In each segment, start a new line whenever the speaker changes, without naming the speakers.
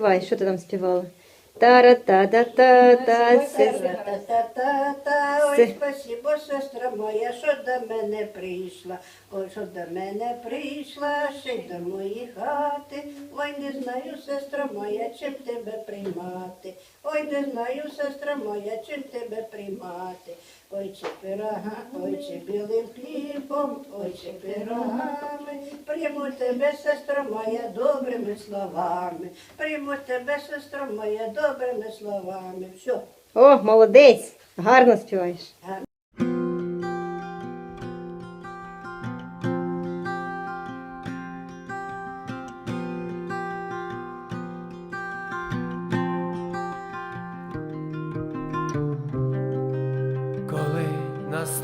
співай, що ти там співала? Тара-та-та-та-та. се-
Та-та-та-та,
Се-
ой, спасибо, сестра моя, що до мене прийшла. Ой, що до мене прийшла, ще й до моєї хати. Ой, не знаю, сестра моя, чим тебе приймати. Ой, не знаю, сестра моя, чим тебе приймати. Ой, чи пирога, ой, чи білим хлібом, ой, чи пирогами. Прийму тебе, сестра моя, добрими словами. Прийму тебе, сестра моя, добрими словами. Все.
О, молодець! Гарно співаєш.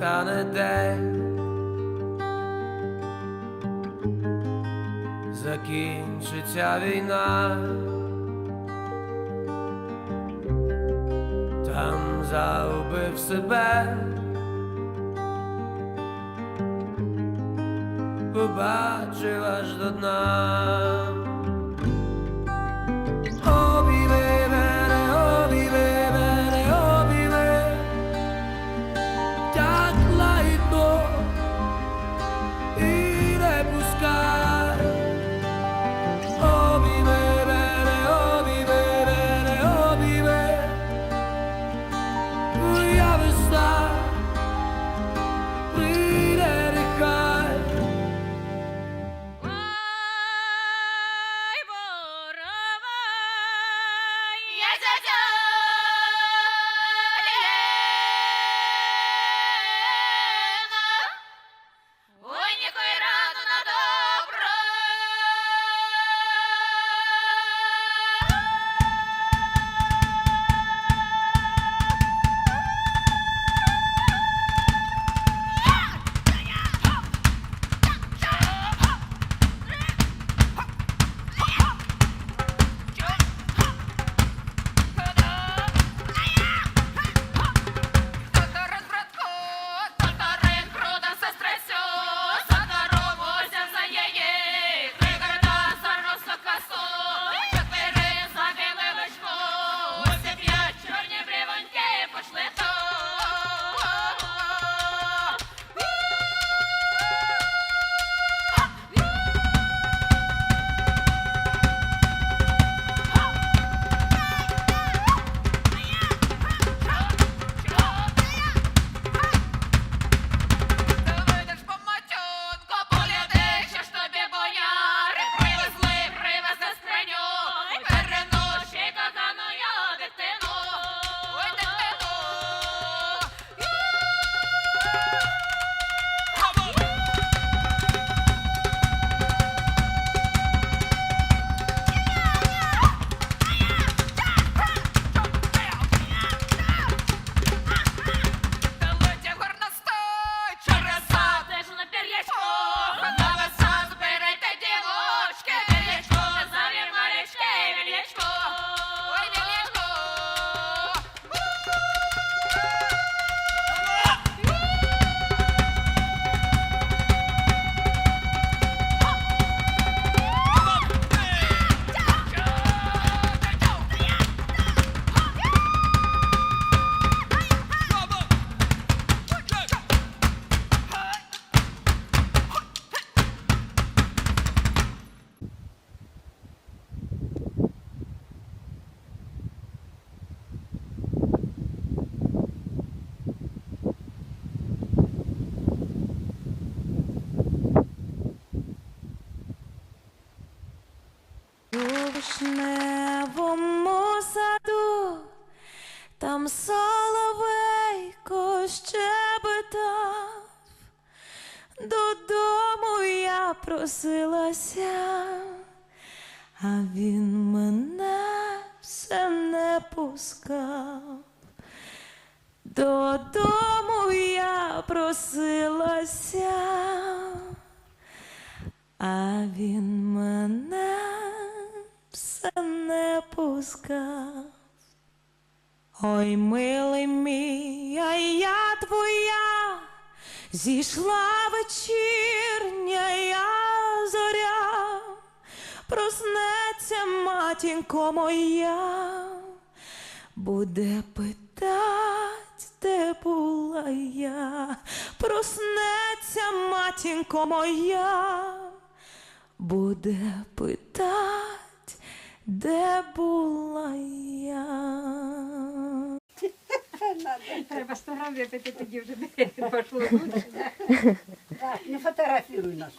Настане день, закінчиться війна, там заубив себе, побачив аж до дна.
Просилася, а він мене все не пускав. Додому я просилася, а він мене все не пускав. Ой, милий мій, а я твоя, зійшла вечірня я зоря,
проснеться матінко моя, буде питать, де була я, проснеться матінко моя, буде питать, де була я.
Треба 100 грам випити, тоді вже пошло лучше.
Так, не фотографіруй нас.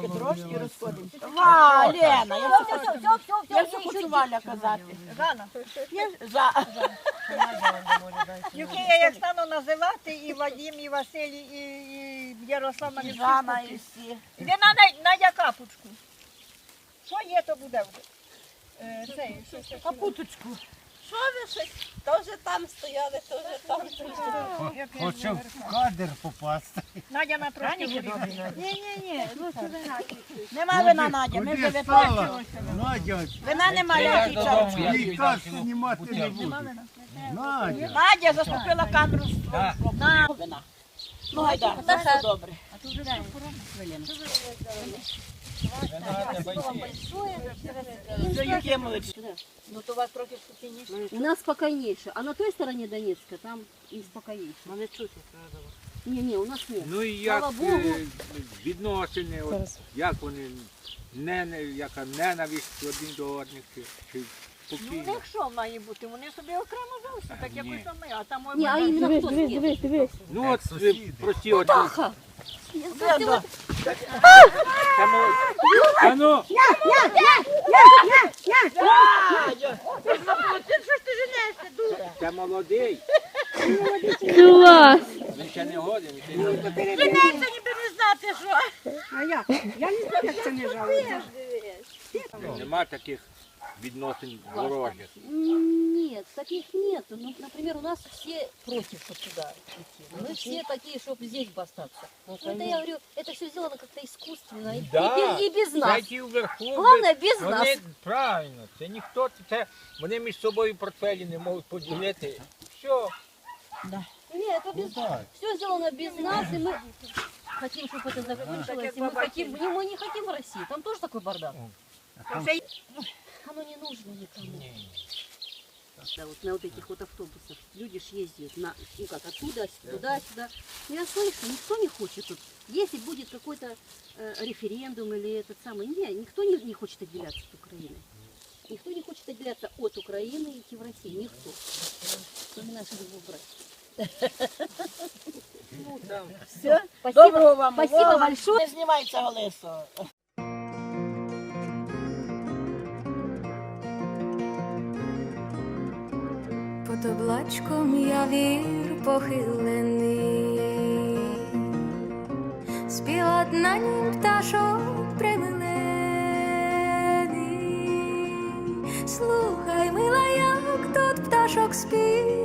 Медушки трошки розходимося. Ва, Лена, я все хочу, я все хочу Валя казати.
Рано.
За.
Юкія, як стану називати, і Вадим, і Василій, і, і Ярослав мене
І
всі
Жанна, і всі.
Іди на, на, Надя капучку. Що є, то буде. Е, цей, що?
Капуточку. Що ви щось? То вже там стояли, то вже там стояли.
Хочу в кадр попасти.
Надя на трошки буде. Ні, ні, ні, лучше вина.
Нема вина, Надя, ми вже
Куди стала? Надя,
Вина немає, я чаю.
ні так знімати не буду. Надя.
Надя заступила камеру на вина. Ну, гайда, все добре.
Ну то у вас трохи спокійніше.
У нас спокойнейше. А на той стороне Донецка там и спокойнейше.
Мене чути.
Не, не, у нас нет.
Ну і як
Богу.
е, відносини, от, як вони не, яка ненависть один до одних, чи, чи
Ну,
спокійно.
якщо має бути, вони собі окремо залишаться, так як
Ні.
ось ми, а там
Не, а именно кто с кем?
Ну от е, прості от.
Таха!
Деда,
Там, от- а ну, це молодий.
женешся,
дура? ще не Клас. він ще не годен.
Женеться ніби не знати, що.
А як? Я не знаю, як це не жалується.
Нема таких відносин ворожих.
М, Нет, таких нет. Ну, например, у нас все против вот сюда идти. Мы все такие, чтобы здесь бы остаться. Это я говорю, это все сделано как-то искусственно. И,
Да.
и без, и без нас.
ті вверху.
Главное, без нас.
Вони правильно, це ніхто, це вони між собою портфелі не можуть поділити. Все.
Нет, это без Все сделано без нас, и мы хотим, чтобы это закончилось. И мы, хотим, не, мы не хотим в России. Там тоже такой бардак. Оно не нужно никому. Да, вот на вот этих вот автобусах люди ж ездят на, ну как, оттуда, туда-сюда. Я слышу, никто не хочет тут. Если будет какой-то э, референдум или этот самый, не, никто не, не хочет отделяться от Украины. Никто не хочет отделяться от Украины и идти в Россию. Никто. Кроме наших двух братьев. Все, спасибо.
Доброго вам.
Спасибо
Вова.
большое.
Не знімається Олесо.
Под я вір похилений, співат на нім пташок примилений. Слухай, мила, як тут пташок співать,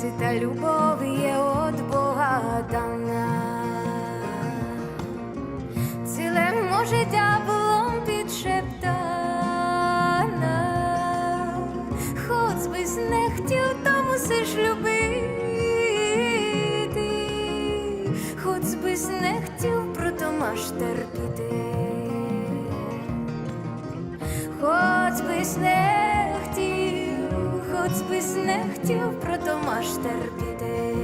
Це та любов є от Бога дана. Ціле може дяблом підшептана. Хоч би не хотів, то мусиш любити. Хоч би не хотів, прото маш терпіти. Хоч би не хотів, хоч би не хотів, прото маш терпіти. Моя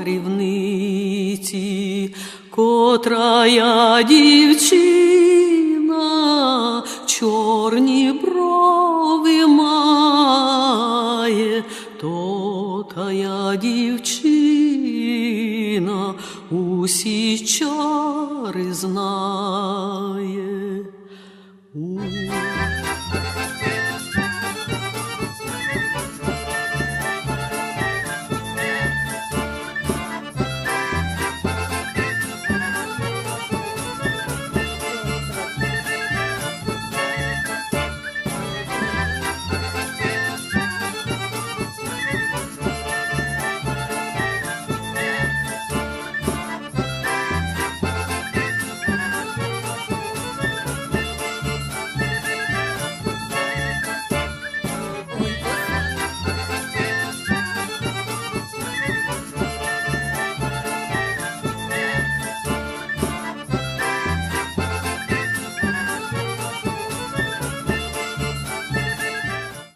чарівниці, котра я дівчина, чорні брови має, то та я дівчина усі чари знає.